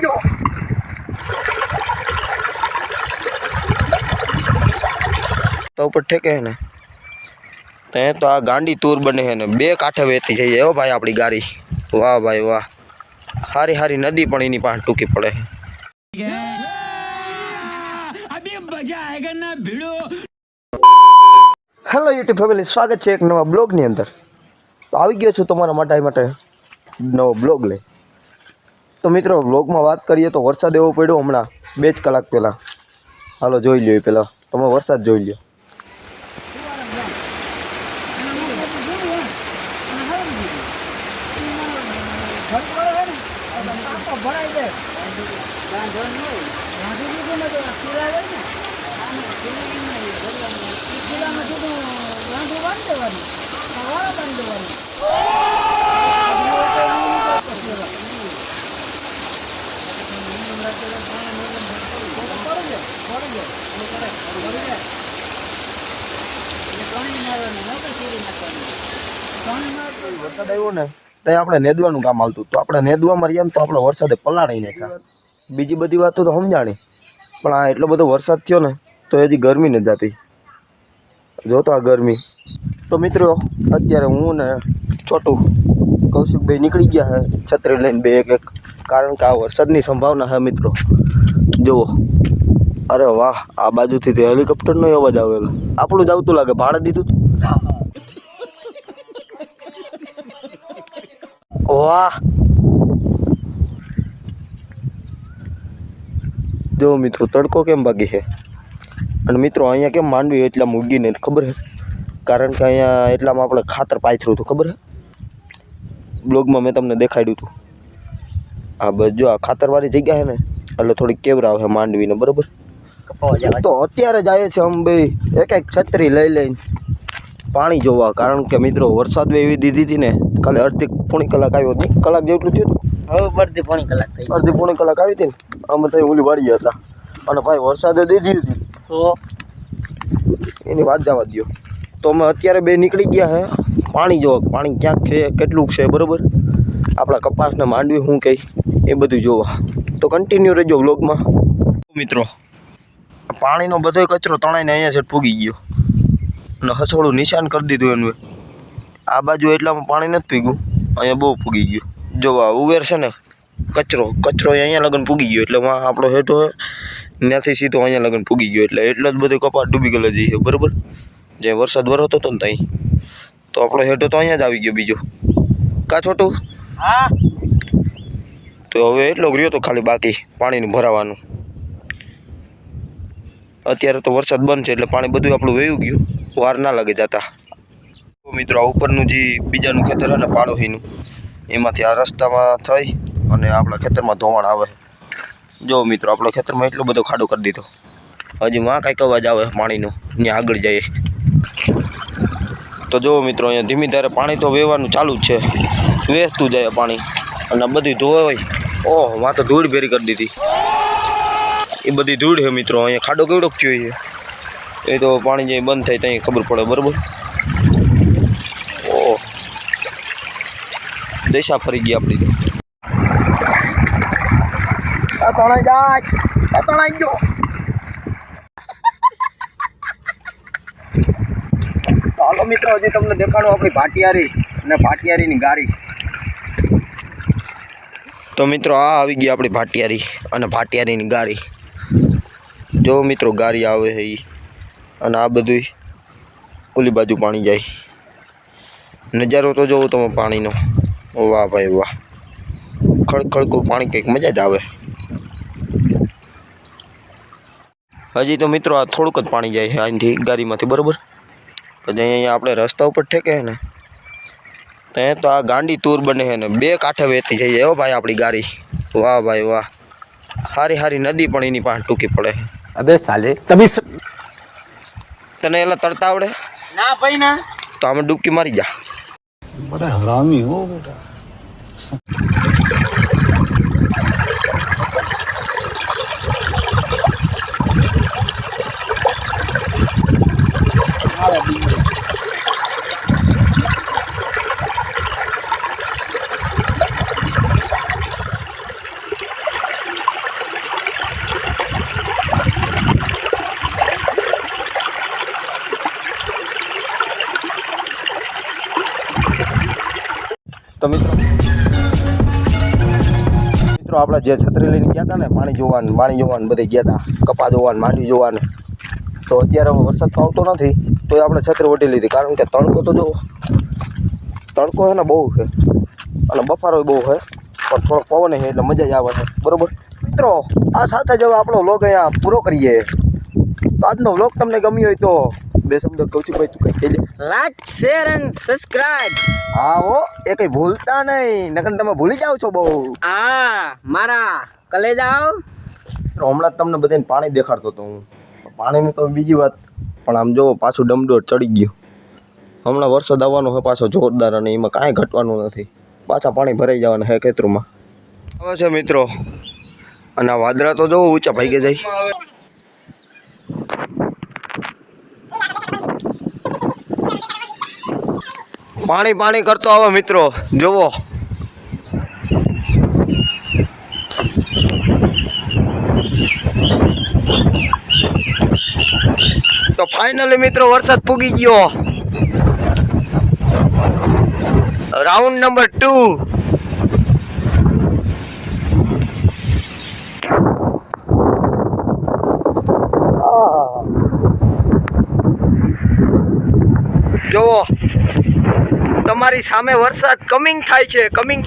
ગયો તો ઉપર ઠેકે ને. તે તો આ ગાંડી તૂર બને છે ને. બે કાંઠે વહેતી જઈએ એવો હો ભાઈ આપણી ગાડી. વાહ ભાઈ વાહ. હારી હારી નદી પણ એની પાસે ટૂંકી પડે હેલો યુટ્યુબ ફેમિલી સ્વાગત છે એક નવા બ્લોગની અંદર. તો આવી ગયો છું તમારા માટે માટે નવો બ્લોગ લઈ તો મિત્રો બ્લોગમાં વાત કરીએ તો વરસાદ એવો પડ્યો હમણાં, બે જ કલાક પહેલાં. હાલો, જોઈ લ્યો એ પહેલાં. તમે વરસાદ જોઈ લ્યો. વરસાદ આવ્યો ને, ત્યાં આપણે નેદવાનું કામ આવતું તો આપણે નેદવામાં રહીએ ને તો આપણે વરસાદે પલાળી નાખ્યા. બીજી બધી વાતો તો સમજાણી. પણ આ એટલો બધો વરસાદ થયો ને, તો હજી ગરમી નથી જતી જોતો આ ગરમી. તો મિત્રો, અત્યારે હું ને છોટું કૌશિકભાઈ નીકળી ગયા છે છત્રી લઈને બે એક એક. કારણ કે આ વરસાદની સંભાવના છે મિત્રો. જુઓ. અરે વાહ, આ બાજુથી તે હેલિકોપ્ટરનો અવાજ આવેલો. આપણું જ આવતું લાગે, ભાડે દીધું? વાહ. જો મિત્રો, તડકો કેમ બાકી છે? અને મિત્રો, અહીંયા કેમ માંડવી એટલા મૂગીને ખબર છે? કારણ કે અહીંયા એટલામાં આપણે ખાતર પાથર્યું હતું, ખબર છે? બ્લોગમાં મેં તમને દેખાડ્યું હતું. હા બસ જો આ ખાતરવાળી જગ્યા છે ને એટલે થોડીક કેવરાવ છે માંડવીને બરોબર? તો અત્યારે જ આવે છે અમે બે એક એક છત્રી લઈ લઈને પાણી જોવા. કારણ કે મિત્રો વરસાદ એવી દીધી હતી ને કાલે અડધી પોણી કલાક આવ્યો. નહીં કલાક જેટલું થયું હતું. હવે બધી પોણી કલાક થઈ અડધી પોણી કલાક આવી હતી ને અમે તો ઓલી વાળી હતા. અને ભાઈ વરસાદે દીધી હતી. તો? એની વાત જવા દો તો અમે અત્યારે બે નીકળી ગયા હે. પાણી જોવા પાણી ક્યાંક છે કેટલું છે બરોબર? આપણા કપાસને માંડવી શું કહે એ બધું જોવા. તો કન્ટિન્યુ રહેજો બ્લોગમાં મિત્રો પાણીનો બધો કચરો તણાઈને અહીંયા છે પૂગી ગયો. અને હસોડું નિશાન કરી દીધું એનું. આ બાજુ એટલામાં પાણી નથી પીગું અહીંયા બહુ પૂગી ગયું. જોવા ઉવેર છે ને, કચરો કચરો અહીંયા લગન પૂગી ગયો. એટલે વાં આપણો હેઠો ત્યાંથી સીધો અહીંયા લગન પૂગી ગયો. એટલે એટલો જ બધો કપાસ ડૂબી ગયેલો જઈએ બરાબર? જે વરસાદ વરસતો હતો ને ત્યાં તો આપણો હેઠો તો અહીંયા જ આવી ગયો બીજો. કા છોટું? હા. તો હવે એટલો રહ્યો તો ખાલી બાકી પાણીનું ભરાવાનું. અત્યારે તો વરસાદ બંધ છે એટલે પાણી બધું આપણું વહ્યું ગયું. વાર ના લાગે જતા. મિત્રો, આ ઉપરનું જે બીજાનું ખેતર અને ને પાડોશીનું, એમાંથી આ રસ્તામાં થઈ અને આપણા ખેતરમાં ધોવાણ આવે. જો મિત્રો, આપણા ખેતરમાં એટલો બધો ખાડો કરી દીધો. હજી માં કાંઈક અવાજ આવે પાણીનો, ત્યાં આગળ જઈએ. તો જો મિત્રો, અહીંયા ધીમી ધારે પાણી તો વહેવાનું ચાલુ જ છે. વહેતું જાય પાણી. અને બધી ધોવાય ઓહમાં તો ધૂળ ભેરી કરી દીધી. એ બધી ધૂળ છે મિત્રો, અહીંયા ખાડો કેવડો થયો છે? એ તો પાણી જે બંધ થાય ત્યાં ખબર પડે, બરાબર? ઓહ. દેશા ફરી ગઈ આપણી તણાઈ જાય. ગયો. હાલો મિત્રો, હજી તમને દેખાડો આપણી ભાટિયારી અને ભાટિયારીની ગાડી. તો મિત્રો આ આવી ગઈ આપણી ભાટિયારી અને ભાટિયારીની ગાડી જો મિત્રો ગાડી આવે છે અને આ બધું ઓલી બાજુ પાણી જાય. નજારો તો જોવો તમે પાણીનો. વાહ ભાઈ વાહ. ખડખડકું પાણી કંઈક મજા જ આવે. હજી તો મિત્રો આ થોડુંક જ પાણી જાય છે અહીંથી ગાડીમાંથી બરાબર? પછી અહીંયા આપણે રસ્તા ઉપર ઠેકે ને એ તો આ ગાંડી તૂર બને છે ને બે કાંઠે વહેતી જઈએ હો ભાઈ આપણી ગાડી. વાહ ભાઈ વાહ. હારી હારી નદી પણ એની પાસે ટૂંકી પડે અબે સાલે તમે તને એલા તરતા આવડે? ના ભાઈ ના. તો આમાં ડૂબકી મારી જા. બધા હરામી હો બેટા. તો મિત્રો. મિત્રો, આપણે જે છત્રી લઈને ગયા હતા ને પાણી જોવાનું પાણી જોવાનું બધે ગયા હતા. કપા જોવાનું, માંડવી જોવાનું. તો અત્યારે વરસાદ તો આવતો નથી તો આપણે છત્રી ઓઢી લીધી. કારણ કે તડકો તો જો તડકો છે ને બહુ છે. અને બફારો બહુ છે. પણ થોડોક પવન છે એટલે મજા જ આવે છે. બરોબર? મિત્રો, આ સાથે જ આપણો વ્લોગ અહીંયા પૂરો કરીએ. તો આજનો વ્લોગ તમને ગમ્યો હોય તો બે શબ્દ કહું છું ભાઈ તું કંઈ કહેજે. Like share and subscribe. હા હો એ કંઈ ભૂલતા નહીં. નકર તમે ભૂલી જાઓ છો બહુ. આ મારા કલેજાઓ તો હમણાં જ તમને બધાને પાણી દેખાડતો હતો હું. પાણીની તો બીજી વાત પણ આમ જો પાછું ડમડોર ચડી ગયું. હમણાં વરસાદ આવવાનો છે પાછો જોરદાર અને એમાં કાંઈ ઘટવાનું નથી. પાછા પાણી ભરાઈ જવાના હે ખેતરોમાં. આવે છે મિત્રો અને આ વાદળા તો જોવો ઊંચા ભાઈ જાય. પાણી પાણી કરતો આવે મિત્રો. જોવો. તો ફાઇનલી મિત્રો વરસાદ પૂગી ગયો. રાઉન્ડ નંબર ટુ જુઓ તમારી સામે વરસાદ કમિંગ થાય છે કમિંગ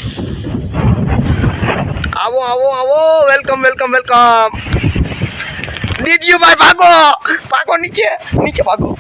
આવો આવો આવો વેલકમ વેલકમ વેલકમ દીદીઓ ભાઈ, ભાગો. ભાગો નીચે નીચે ભાગો.